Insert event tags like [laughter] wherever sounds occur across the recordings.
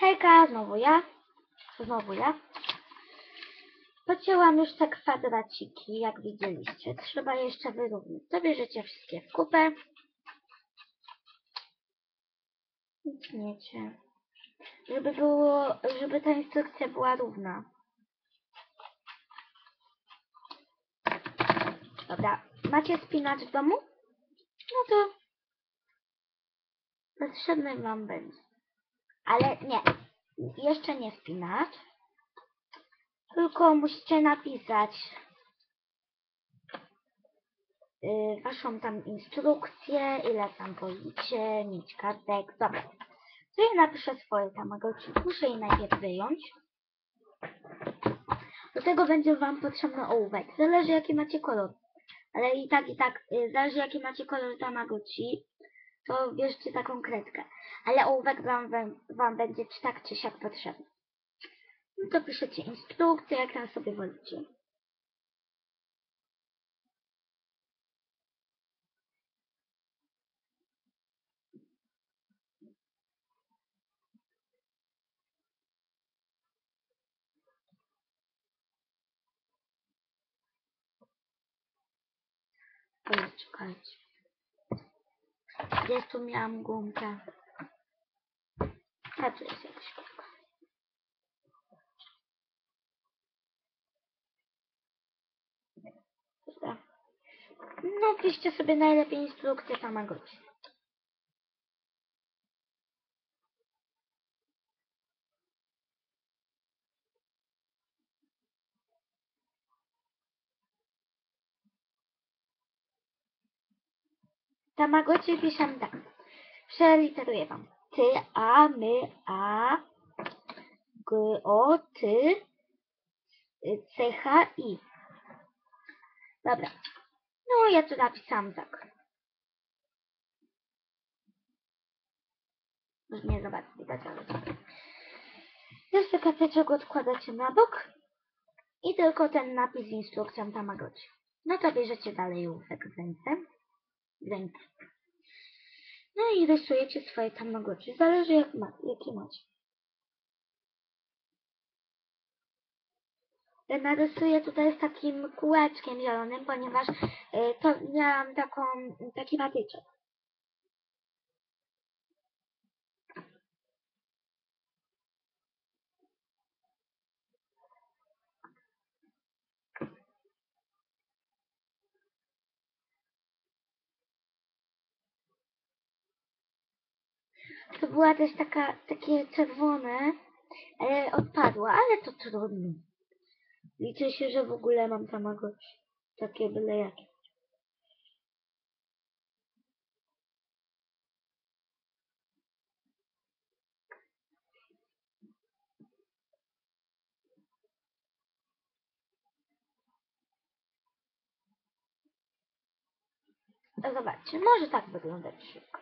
Hejka, znowu ja. Znowu ja. Pocięłam już te kwadraciki, jak widzieliście. Trzeba jeszcze wyrównać. Zabierzecie wszystkie w kupę. I tniecie. Żeby było, żeby ta instrukcja była równa. Dobra, macie spinacz w domu? No to potrzebny wam będzie. Ale nie, jeszcze nie spinacz. Tylko musicie napisać yy, waszą tam instrukcję, ile tam policie, mieć kartek. Dobra. To ja napiszę swoje tamagotchi. Muszę je najpierw wyjąć. Do tego będzie wam potrzebny ołówek. Zależy jaki macie kolor. Ale i tak, i tak, yy, zależy jaki macie kolor tamagotchi, to bierzcie taką kredkę. Ale ołówek wam, wam będzie czy tak czy siak potrzebny. No to piszecie instrukcję, jak tam sobie wolicie. Poczekajcie. 30 miałam gumkę. A tu jest jakaś gumka. Dobra. Napiszcie sobie najlepiej instrukcję Tamagotchi. Tamagotchi piszemy tak. Przeliteruję wam. Ty, a, my, a, g, o, ty, c, h, i. Dobra. No, ja tu napisałam tak. Już nie za bardzo widać, ale tak. Jeszcze karteczek odkładacie na bok i tylko ten napis z instrukcją Tamagotchi. No to bierzecie dalej ołówek w ręce. Rękę. No i rysujecie swoje Tamagotchi. Zależy jak ma, jaki macie. Narysuję tutaj z takim kółeczkiem zielonym, ponieważ y, to miałam taką, taki patyczek. To była też taka, takie czerwone, ale odpadło, ale to trudno. Liczę się, że w ogóle mam tamagotchi. Takie byle jakie. Zobaczcie, może tak wyglądać szybko.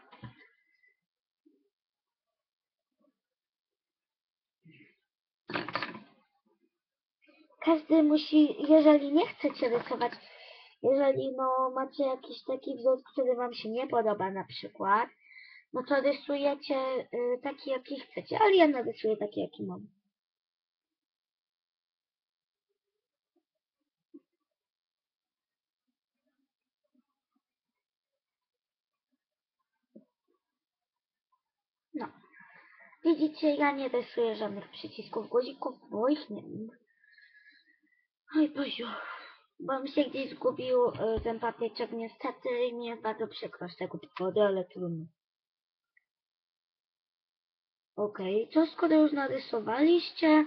Każdy musi, jeżeli nie chcecie rysować, jeżeli no macie jakiś taki wzór, który wam się nie podoba na przykład, no to rysujecie y, taki jaki chcecie, ale ja narysuję taki jaki mam. No. Widzicie, ja nie rysuję żadnych przycisków, guzików, bo ich nie. Oj Boziu, bo mi się gdzieś zgubił y, ten papierczek niestety mi jest bardzo przykro z tego powodu, ale trudno. Okej, to skoro już narysowaliście,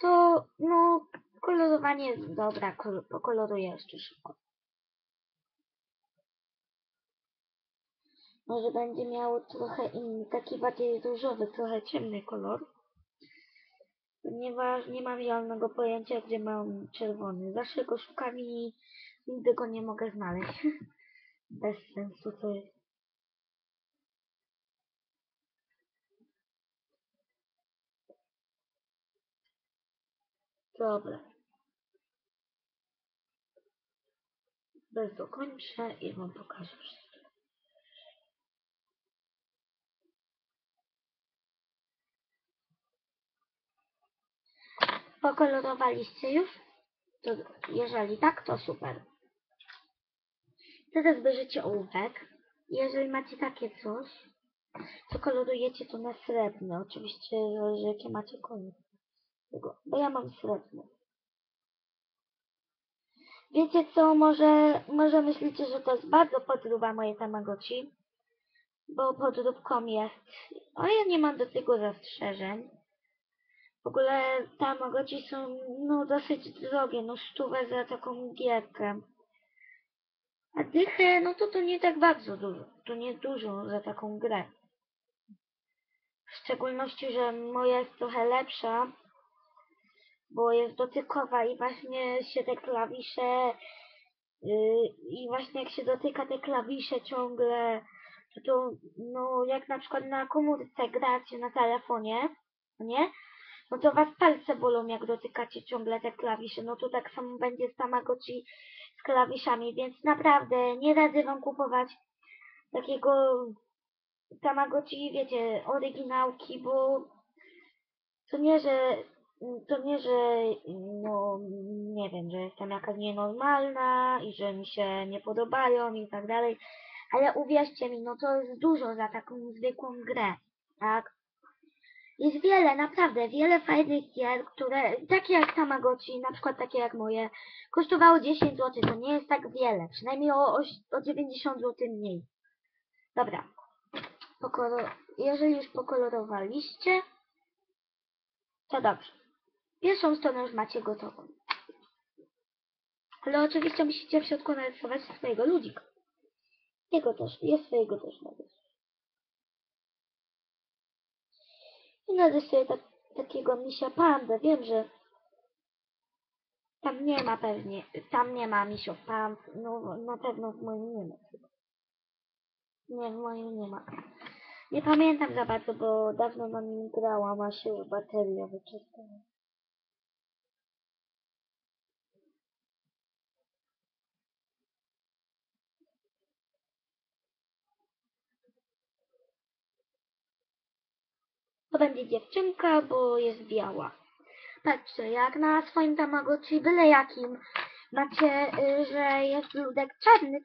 to no kolorowanie jest dobra, kol pokoloruję jeszcze szybko. Może będzie miało trochę inny, taki bardziej różowy, trochę ciemny kolor. Ponieważ nie mam zielonego pojęcia, gdzie mam czerwony. Zawsze go szukam i nigdy go nie mogę znaleźć. [laughs] Bez sensu to jest. Dobra. Bez dokończę i wam pokażę wszystko. Pokolorowaliście już? To jeżeli tak, to super. Teraz bierzecie ołówek. Jeżeli macie takie coś, to kolorujecie to na srebrny. Oczywiście zależy jakie macie kolor. Bo ja mam srebrny. Wiecie co, może, może myślicie, że to jest bardzo podróba moje Tamagotchi, bo podróbką jest, ale ja nie mam do tego zastrzeżeń. W ogóle Tamagotchi są no dosyć drogie, no stówę za taką gierkę. A dychę, no to to nie tak bardzo dużo, to nie dużo za taką grę. W szczególności, że moja jest trochę lepsza, bo jest dotykowa i właśnie się te klawisze yy, i właśnie jak się dotyka te klawisze ciągle, to, to no jak na przykład na komórce gracie na telefonie, nie? No to was palce bolą jak dotykacie ciągle te klawisze, no to tak samo będzie z Tamagotchi z klawiszami, więc naprawdę nie radzę wam kupować takiego Tamagotchi, wiecie, oryginałki, bo to nie, że to nie, że no nie wiem, że jestem jakaś nienormalna i że mi się nie podobają i tak dalej, ale uwierzcie mi, no to jest dużo za taką zwykłą grę, tak? Jest wiele, naprawdę, wiele fajnych gier, które, takie jak Tamagotchi, na przykład takie jak moje, kosztowało 10 zł, to nie jest tak wiele, przynajmniej o, o, o 90 zł mniej. Dobra, jeżeli już pokolorowaliście, to dobrze. Pierwszą stronę już macie gotową. Ale oczywiście musicie w środku narysować swojego ludzika. Jego też, ja swojego też narysuję. I narysuję tak, takiego misia pandę. Wiem, że tam nie ma pewnie, tam nie ma misio pand. No na pewno w moim nie ma. Nie, w moim nie ma. Nie pamiętam za bardzo, bo dawno na nim grałam, a się już bateria wyczerpała. To będzie dziewczynka, bo jest biała. Patrzcie, jak na swoim Tamagotchi byle jakim macie, y, że jest ludek czarny,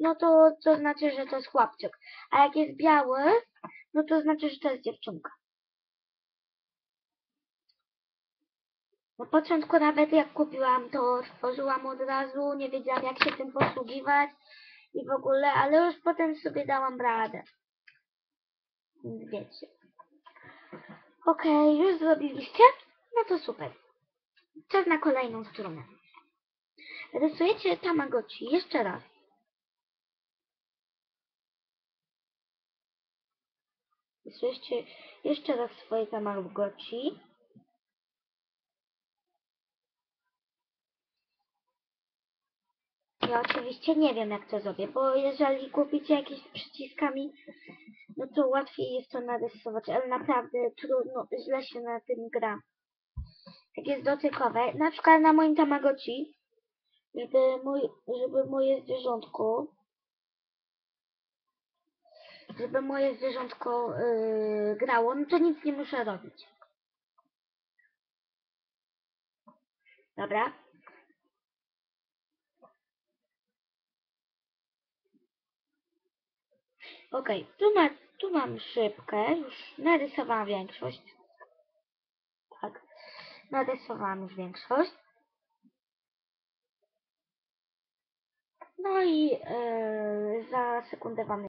no to to znaczy, że to jest chłopczyk. A jak jest biały, no to znaczy, że to jest dziewczynka. Na początku nawet jak kupiłam to otworzyłam od razu, nie wiedziałam jak się tym posługiwać i w ogóle, ale już potem sobie dałam radę. Więc wiecie. Okej, już zrobiliście? No to super. Czas na kolejną stronę. Rysujecie Tamagotchi jeszcze raz. Rysujecie jeszcze raz swoje Tamagotchi. Ja oczywiście nie wiem jak to zrobię, bo jeżeli kupicie jakieś z przyciskami, no to łatwiej jest to narysować, ale naprawdę trudno, źle się na tym gra. Jak jest dotykowe, na przykład na moim Tamagotchi, żeby, mój, żeby moje zwierzątko, żeby moje zwierzątko yy, grało, no to nic nie muszę robić. Dobra. Okej, tu, ma, tu mam szybkę, już narysowałam większość. Tak, narysowałam już większość. No i yy, za sekundę wam